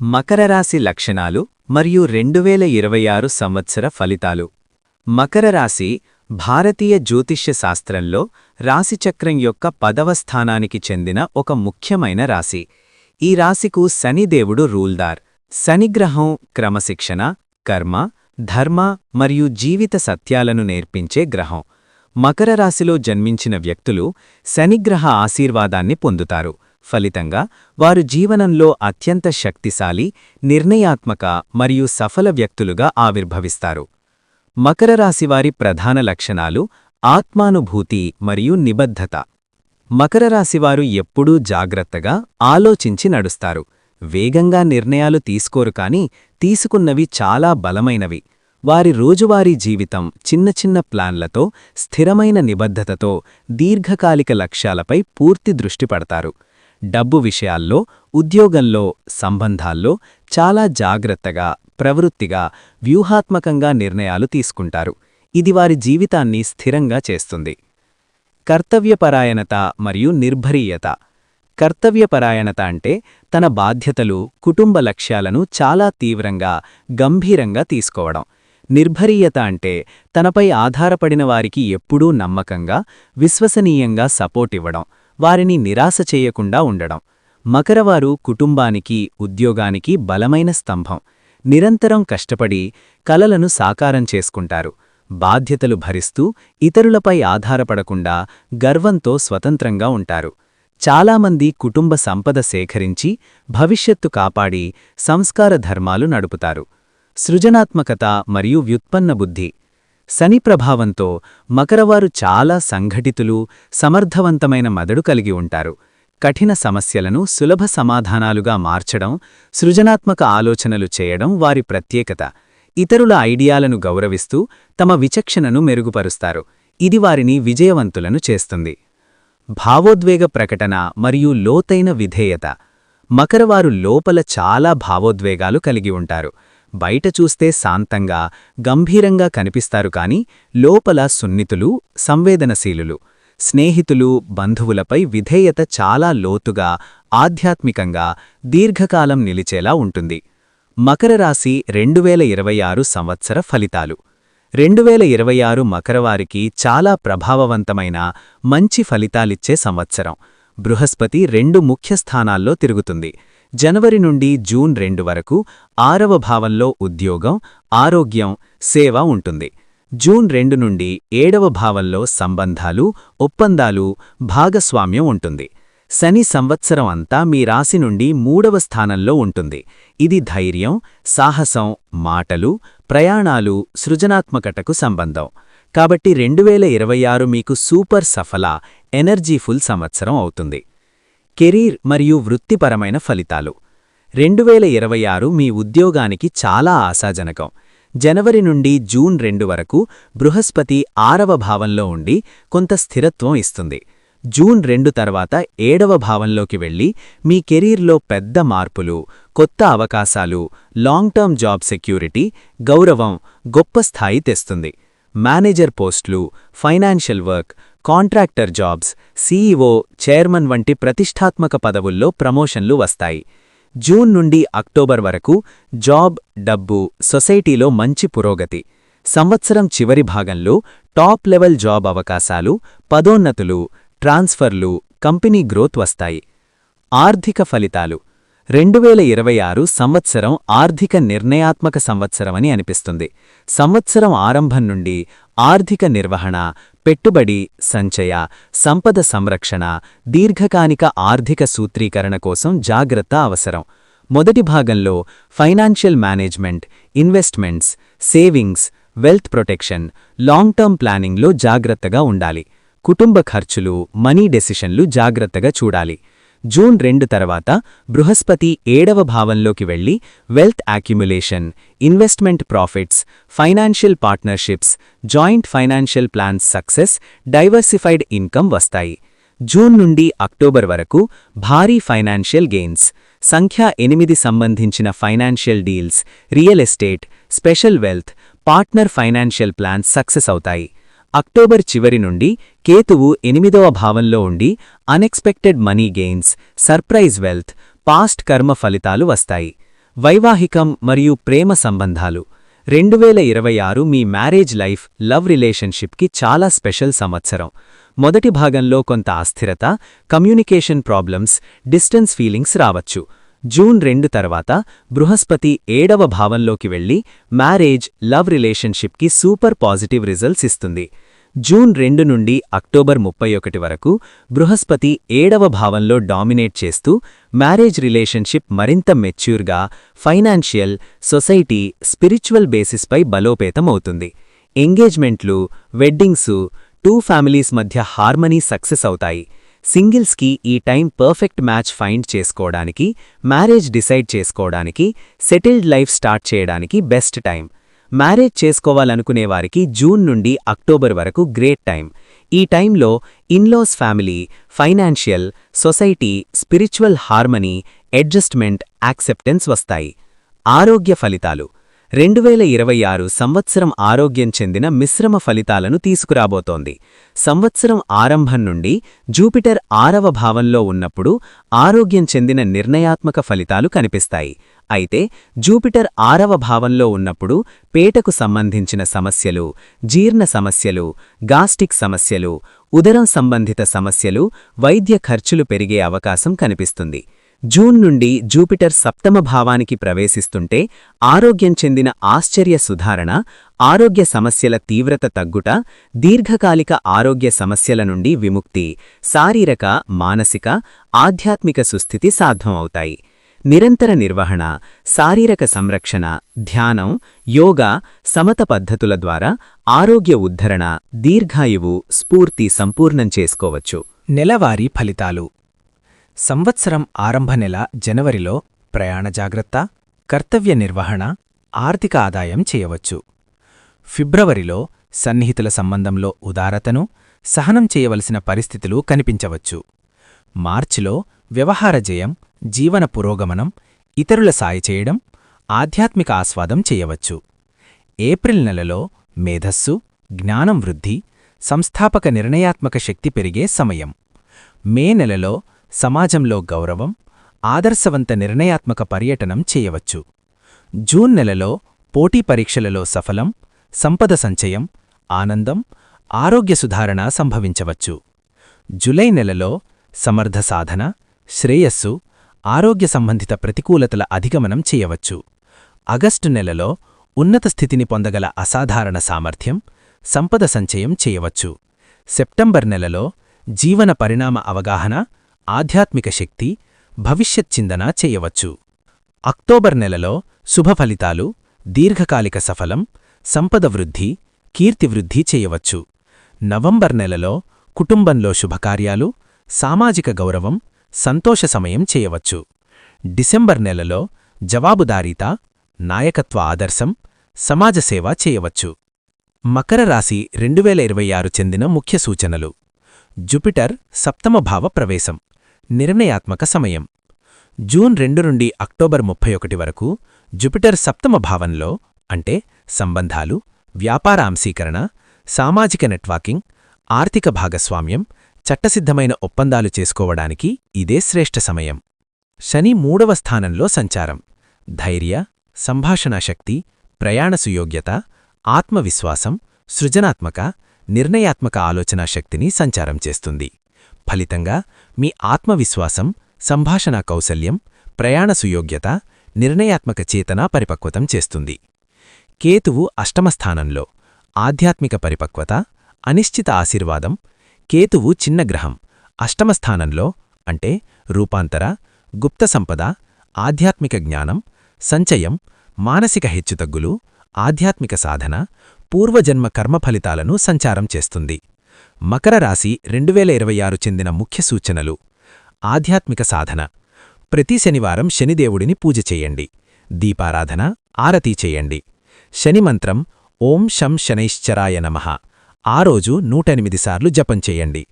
మకర రాశి లక్షణాలు మరియు రెండు వేల ఇరవై ఆరు సంవత్సర ఫలితాలు. మకర రాశి భారతీయ జ్యోతిష్య శాస్త్రంలో రాశిచక్రం యొక్క పదవ స్థానానికి చెందిన ఒక ముఖ్యమైన రాశి. ఈ రాశికు శనిదేవుడు రూల్దార్. శనిగ్రహం క్రమశిక్షణ కర్మ ధర్మ మరియు జీవిత సత్యాలను నేర్పించే గ్రహం. మకర రాశిలో జన్మించిన వ్యక్తులు శనిగ్రహ ఆశీర్వాదాన్ని పొందుతారు. ఫలితంగా వారు జీవనంలో అత్యంత శక్తిశాలి నిర్ణయాత్మక మరియు సఫల వ్యక్తులుగా ఆవిర్భవిస్తారు. మకర రాశివారి ప్రధాన లక్షణాలు ఆత్మానుభూతి మరియు నిబద్ధత. మకర రాశివారు ఎప్పుడూ జాగ్రత్తగా ఆలోచించి నడుస్తారు. వేగంగా నిర్ణయాలు తీసుకోరు కాని తీసుకున్నవి చాలా బలమైనవి. వారి రోజువారీ జీవితం చిన్న చిన్న ప్లాన్లతో స్థిరమైన నిబద్ధతతో దీర్ఘకాలిక లక్ష్యాలపై పూర్తి దృష్టి పడతారు. డబ్బు విషయాల్లో ఉద్యోగంలో సంబంధాల్లో చాలా జాగ్రత్తగా ప్రవృత్తిగా వ్యూహాత్మకంగా నిర్ణయాలు తీసుకుంటారు. ఇది వారి జీవితాన్ని స్థిరంగా చేస్తుంది. కర్తవ్యపరాయణత మరియు నిర్భరీయత. కర్తవ్యపరాయణత అంటే తన బాధ్యతలు కుటుంబ లక్ష్యాలను చాలా తీవ్రంగా గంభీరంగా తీసుకోవడం. నిర్భరీయత అంటే తనపై ఆధారపడిన వారికి ఎప్పుడూ నమ్మకంగా విశ్వసనీయంగా సపోర్ట్ ఇవ్వడం. వారిని నిరాశ చేయకుండా ఉండడం. మకరవారు కుటుంబానికి ఉద్యోగానికి బలమైన స్తంభం. నిరంతరం కష్టపడి కలలను సాకారం చేసుకుంటారు. బాధ్యతలు భరిస్తూ ఇతరులపై ఆధారపడకుండా గర్వంతో స్వతంత్రంగా ఉంటారు. చాలామంది కుటుంబ సంపద సేకరించి భవిష్యత్తు కాపాడి సంస్కార ధర్మాలు నడుపుతారు. సృజనాత్మకత మరియు వ్యుత్పన్న బుద్ధి. శని ప్రభావంతో మకరవారు చాలా సంఘటితులు సమర్థవంతమైన మదడు కలిగి ఉంటారు. కఠిన సమస్యలను సులభ సమాధానాలుగా మార్చడం సృజనాత్మక ఆలోచనలు చేయడం వారి ప్రత్యేకత. ఇతరుల ఐడియాలను గౌరవిస్తూ తమ విచక్షణను మెరుగుపరుస్తారు. ఇది వారిని విజయవంతులను చేస్తుంది. భావోద్వేగ ప్రకటన మరియు లోతైన విధేయత. మకరవారు లోపల చాలా భావోద్వేగాలు కలిగి ఉంటారు. బయట చూస్తే శాంతంగా గంభీరంగా కనిపిస్తారు కాని లోపల సున్నితులు సంవేదనశీలులు. స్నేహితులు బంధువులపై విధేయత చాలా లోతుగా ఆధ్యాత్మికంగా దీర్ఘకాలం నిలిచేలా ఉంటుంది. మకర రాశి రెండు వేల ఇరవై ఆరు సంవత్సర ఫలితాలు. రెండు వేల ఇరవై ఆరు మకరవారికి చాలా ప్రభావవంతమైన మంచి ఫలితాలిచ్చే సంవత్సరం. బృహస్పతి రెండు ముఖ్య స్థానాల్లో తిరుగుతుంది. జనవరి నుండి జూన్ రెండు వరకు ఆరవ భావంలో ఉద్యోగం ఆరోగ్యం సేవ ఉంటుంది. జూన్ రెండు నుండి ఏడవ భావంలో సంబంధాలు ఒప్పందాలు భాగస్వామ్యం ఉంటుంది. శని సంవత్సరం అంతా మీ రాశి నుండి మూడవ స్థానంలో ఉంటుంది. ఇది ధైర్యం సాహసం మాటలు ప్రయాణాలు సృజనాత్మకతకు సంబంధం. కాబట్టి రెండు ఇరవై ఆరు మీకు సూపర్ సఫల ఎనర్జీఫుల్ సంవత్సరం అవుతుంది. కెరీర్ మరియు వృత్తిపరమైన ఫలితాలు. రెండు వేల ఇరవై ఆరు మీ ఉద్యోగానికి చాలా ఆశాజనకం. జనవరి నుండి జూన్ రెండు వరకు బృహస్పతి ఆరవ భావంలో ఉండి కొంత స్థిరత్వం ఇస్తుంది. జూన్ రెండు తర్వాత ఏడవ భావంలోకి వెళ్ళి మీ కెరీర్లో పెద్ద మార్పులు కొత్త అవకాశాలు లాంగ్ టర్మ్ జాబ్ సెక్యూరిటీ గౌరవం గొప్ప స్థాయి తెస్తుంది. మేనేజర్ పోస్టులు financial work contractor jobs CEO chairman వంటి ప్రతిష్టాత్మక పదవుల్లో ప్రమోషన్లు వస్తాయి. జూన్ నుండి అక్టోబర్ వరకు జాబ్ డబ్బు సొసైటీలో మంచి పురోగతి. సంవత్సరం చివరి భాగంలో టాప్ లెవెల్ జాబ్ అవకాశాలు పదోన్నతులు ట్రాన్స్ఫర్లు కంపెనీ గ్రోత్ వస్తాయి. ఆర్థిక ఫలితాలు. రెండు వేల ఇరవై ఆరు సంవత్సరం ఆర్థిక నిర్ణయాత్మక సంవత్సరమని అనిపిస్తుంది. సంవత్సరం ఆరంభం నుండి ఆర్థిక నిర్వహణ పెట్టుబడి సంచయ సంపద సంరక్షణ దీర్ఘకాలిక ఆర్థిక సూత్రీకరణ కోసం జాగ్రత్త అవసరం. మొదటి భాగంలో financial management investments savings wealth protection long term ప్లానింగ్లో జాగ్రత్తగా ఉండాలి. కుటుంబ ఖర్చులు మనీ డెసిషన్లు జాగ్రత్తగా చూడాలి. జూన్ రెండు తర్వాత బృహస్పతి ఏడవ భావంలోకి వెళ్ళి wealth accumulation investment profits financial partnerships joint financial plans success diversified income వస్తాయి. జూన్ నుండి అక్టోబర్ వరకు భారీ ఫైనాన్షియల్ గెయిన్స్. సంఖ్య ఎనిమిది సంబంధించిన financial deals real estate special wealth partner financial plans success అవుతాయి. అక్టోబర్ చివరి నుండి కేతువు ఎనిమిదవ భావంలో ఉండి unexpected money gains surprise wealth past karma ఫలితాలు వస్తాయి. వైవాహికం మరియు ప్రేమ సంబంధాలు. రెండు వేల ఇరవై ఆరు మీ మ్యారేజ్ లైఫ్ లవ్ రిలేషన్షిప్కి చాలా స్పెషల్ సంవత్సరం. మొదటి భాగంలో కొంత అస్థిరత కమ్యూనికేషన్ ప్రాబ్లమ్స్ డిస్టెన్స్ ఫీలింగ్స్ రావచ్చు. జూన్ రెండు తర్వాత బృహస్పతి ఏడవ భావంలోకి వెళ్ళి మ్యారేజ్ లవ్ రిలేషన్షిప్కి సూపర్ పాజిటివ్ రిజల్ట్స్ ఇస్తుంది. జూన్ రెండు నుండి అక్టోబర్ ముప్పై ఒకటి వరకు బృహస్పతి ఏడవ భావంలో డామినేట్ చేస్తూ మ్యారేజ్ రిలేషన్షిప్ మరింత మెచ్యూర్గా ఫైనాన్షియల్ సొసైటీ స్పిరిచువల్ బేసిస్పై బలోపేతం అవుతుంది. ఎంగేజ్మెంట్లు వెడ్డింగ్సు టూ ఫ్యామిలీస్ మధ్య హార్మనీ సక్సెస్ అవుతాయి. సింగిల్స్కి ఈ టైం పర్ఫెక్ట్ మ్యాచ్ ఫైండ్ చేసుకోవడానికి మ్యారేజ్ డిసైడ్ చేసుకోవడానికి సెటిల్డ్ లైఫ్ స్టార్ట్ చేయడానికి బెస్ట్ టైం. మ్యారేజ్ చేసుకోవాలనుకునేవారికి జూన్ నుండి అక్టోబర్ వరకు గ్రేట్ టైం. ఈ టైంలో in laws family financial society spiritual harmony adjustment acceptance వస్తాయి. ఆరోగ్య ఫలితాలు. రెండు వేల ఇరవై ఆరు సంవత్సరం ఆరోగ్యం చెందిన మిశ్రమ ఫలితాలను తీసుకురాబోతోంది. సంవత్సరం ఆరంభం నుండి జూపిటర్ ఆరవ భావంలో ఉన్నప్పుడు ఆరోగ్యం చెందిన నిర్ణయాత్మక ఫలితాలు కనిపిస్తాయి. అయితే జూపిటర్ ఆరవ భావంలో ఉన్నప్పుడు పేటకు సంబంధించిన సమస్యలు జీర్ణ సమస్యలు గాస్టిక్ సమస్యలు ఉదరం సంబంధిత సమస్యలు వైద్య ఖర్చులు పెరిగే అవకాశం కనిపిస్తుంది. జూన్ నుండి జూపిటర్ సప్తమ భావానికి ప్రవేశిస్తుంటే ఆరోగ్యం చెందిన ఆశ్చర్య సుధారణ ఆరోగ్య సమస్యల తీవ్రత తగ్గుట దీర్ఘకాలిక ఆరోగ్య సమస్యల నుండి విముక్తి శారీరక మానసిక ఆధ్యాత్మిక సుస్థితి సాధ్యమవుతాయి నిరంతర నిర్వహణ శారీరక సంరక్షణ ధ్యానం యోగా సమత పద్ధతుల ద్వారా ఆరోగ్య ఉద్ధరణ దీర్ఘాయువు స్ఫూర్తి సంపూర్ణం చేసుకోవచ్చు. నెలవారీ ఫలితాలు సంవత్సరం ఆరంభ నెల జనవరిలో ప్రయాణ జాగ్రత్త కర్తవ్య నిర్వహణ ఆర్థిక ఆదాయం చేయవచ్చు. ఫిబ్రవరిలో సన్నిహితుల సంబంధంలో ఉదారతను సహనం చేయవలసిన పరిస్థితులు కనిపించవచ్చు. మార్చిలో వ్యవహార జయం జీవన పురోగమనం ఇతరుల సాయి చేయడం ఆధ్యాత్మిక ఆస్వాదం చేయవచ్చు. ఏప్రిల్ నెలలో మేధస్సు జ్ఞానం వృద్ధి సంస్థాపక నిర్ణయాత్మక శక్తి పెరిగే సమయం. మే నెలలో సమాజంలో గౌరవం ఆదర్శవంత నిర్ణయాత్మక పర్యటనం చేయవచ్చు. జూన్ నెలలో పోటీ పరీక్షలలో సఫలం సంపద సంచయం ఆనందం ఆరోగ్య సుధారణ సంభవించవచ్చు. జులై నెలలో సమర్థ సాధన శ్రేయస్సు ఆరోగ్య సంబంధిత ప్రతికూలతల అధిగమనం చేయవచ్చు. ఆగస్టు నెలలో ఉన్నత స్థితిని పొందగల అసాధారణ సామర్థ్యం సంపద సంచయం చేయవచ్చు. సెప్టెంబర్ నెలలో జీవన పరిణామ అవగాహన ఆధ్యాత్మిక శక్తి భవిష్యత్ చిందన చేయవచ్చు. అక్టోబర్ నెలలో శుభ ఫలితాలు దీర్ఘకాలిక సఫలం సంపద వృద్ధి కీర్తివృద్ధి చేయవచ్చు. నవంబర్ నెలలో కుటుంబంలో శుభకార్యాలు సామాజిక గౌరవం సంతోష సమయం చేయవచ్చు. డిసెంబర్ నెలలో జవాబుదారీత నాయకత్వ ఆదర్శం సమాజసేవ చేయవచ్చు. మకర రాశి రెండువేల ఇరవై ఆరు చెందిన ముఖ్య సూచనలు. జుపిటర్ సప్తమభావ ప్రవేశం. నిర్ణయాత్మక సమయం. జూన్ రెండు నుండి అక్టోబర్ ముప్పై ఒకటి వరకు జుపిటర్ సప్తమ భావంలో అంటే సంబంధాలు వ్యాపార అంశీకరణ సామాజిక నెట్వర్కింగ్ ఆర్థిక భాగస్వామ్యం చట్టసిద్ధమైన ఒప్పందాలు చేసుకోవడానికి ఇదే శ్రేష్ఠ సమయం. శని మూడవ స్థానంలో సంచారం. ధైర్య సంభాషణాశక్తి ప్రయాణ సుయోగ్యత ఆత్మవిశ్వాసం సృజనాత్మక నిర్ణయాత్మక ఆలోచనా శక్తిని సంచారం చేస్తుంది. ఫలితంగా మీ ఆత్మవిశ్వాసం సంభాషణా కౌశల్యం ప్రయాణ సుయోగ్యత నిర్ణయాత్మక చేతన పరిపక్వతం చేస్తుంది. కేతువు అష్టమస్థానంలో ఆధ్యాత్మిక పరిపక్వత అనిశ్చిత ఆశీర్వాదం కేతువు చిన్న గ్రహం అష్టమస్థానంలో అంటే రూపాంతర గుప్త సంపద ఆధ్యాత్మిక జ్ఞానం సంచయం మానసిక హెచ్చుతగ్గులు ఆధ్యాత్మిక సాధన పూర్వజన్మ కర్మఫలితాలను సంచారం చేస్తుంది. మకర రాశి రెండు వేల ఇరవై ఆరు చెందిన ముఖ్య సూచనలు. ఆధ్యాత్మిక సాధన. ప్రతి శనివారం శనిదేవుడిని పూజ చేయండి. దీపారాధన ఆరతీ చేయండి. శనిమంత్రం ఓం శం శనైశ్చరాయ నమః. ఆ రోజు నూటెనిమిది సార్లు జపం చేయండి.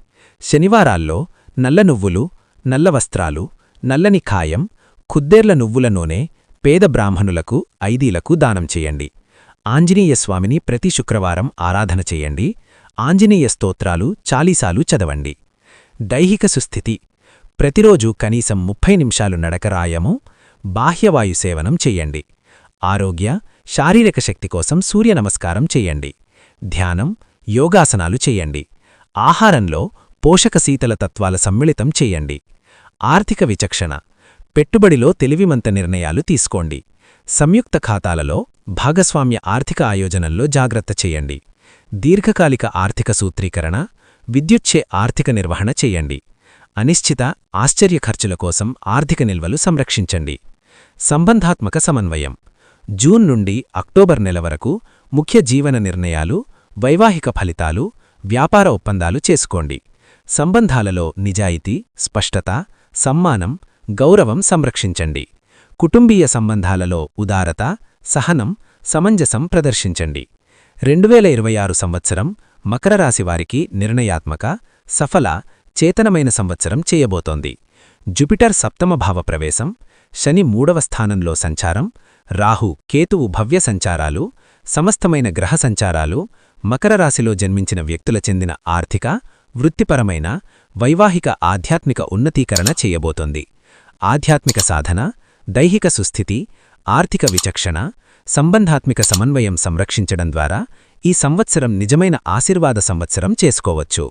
శనివారాల్లో నల్ల నువ్వులు నల్ల వస్త్రాలు నల్లని ఖాయం ఖుద్దేర్ల నువ్వుల నూనె పేద బ్రాహ్మణులకు ఐదీలకు దానం చేయండి. ఆంజనేయస్వామిని ప్రతి శుక్రవారం ఆరాధన చేయండి. ఆంజనేయ స్తోత్రాలు చాలీసాలు చదవండి. దైహిక సుస్థితి. ప్రతిరోజు కనీసం ముప్పై నిమిషాలు నడకరాయము బాహ్యవాయు సేవనం చెయ్యండి ఆరోగ్య శారీరక శక్తి కోసం సూర్య నమస్కారం చెయ్యండి ధ్యానం యోగాసనాలు చెయ్యండి ఆహారంలో పోషక శీతల తత్వాల సమ్మిళితం చెయ్యండి ఆర్థిక విచక్షణ. పెట్టుబడిలో తెలివిమంత నిర్ణయాలు తీసుకోండి. సంయుక్త ఖాతాలలో భాగస్వామ్య ఆర్థిక ఆయోజనంలో జాగ్రత్త చెయ్యండి దీర్ఘకాలిక ఆర్థిక సూత్రీకరణ విద్యుచ్చే ఆర్థిక నిర్వహణ చేయండి. అనిశ్చిత ఆశ్చర్య ఖర్చుల కోసం ఆర్థిక నిల్వలు సంరక్షించండి. సంబంధాత్మక సమన్వయం. జూన్ నుండి అక్టోబర్ నెల వరకు ముఖ్య జీవన నిర్ణయాలు వైవాహిక ఫలితాలు వ్యాపార ఒప్పందాలు చేసుకోండి. సంబంధాలలో నిజాయితీ స్పష్టత సమ్మానం గౌరవం సంరక్షించండి. కుటుంబీయ సంబంధాలలో ఉదారత సహనం సమంజసం ప్రదర్శించండి. రెండువేల ఇరవై ఆరు సంవత్సరం మకర రాశివారికి నిర్ణయాత్మక సఫల చేతనమైన సంవత్సరం చేయబోతోంది. జుపిటర్ సప్తమ భావ ప్రవేశం శని మూడవ స్థానంలో సంచారం రాహు కేతువు భవ్య సంచారాలు సమస్తమైన గ్రహ సంచారాలు మకర రాశిలో జన్మించిన వ్యక్తుల చెందిన ఆర్థిక వృత్తిపరమైన వైవాహిక ఆధ్యాత్మిక ఉన్నతీకరణ చేయబోతోంది. ఆధ్యాత్మిక సాధన దైహిక సుస్థితి ఆర్థిక విచక్షణ సంబంధాత్మిక సమన్వయం సంరక్షించడం ద్వారా ఈ సంవత్సరం నిజమైన ఆశీర్వాద సంవత్సరం చేసుకోవచ్చు.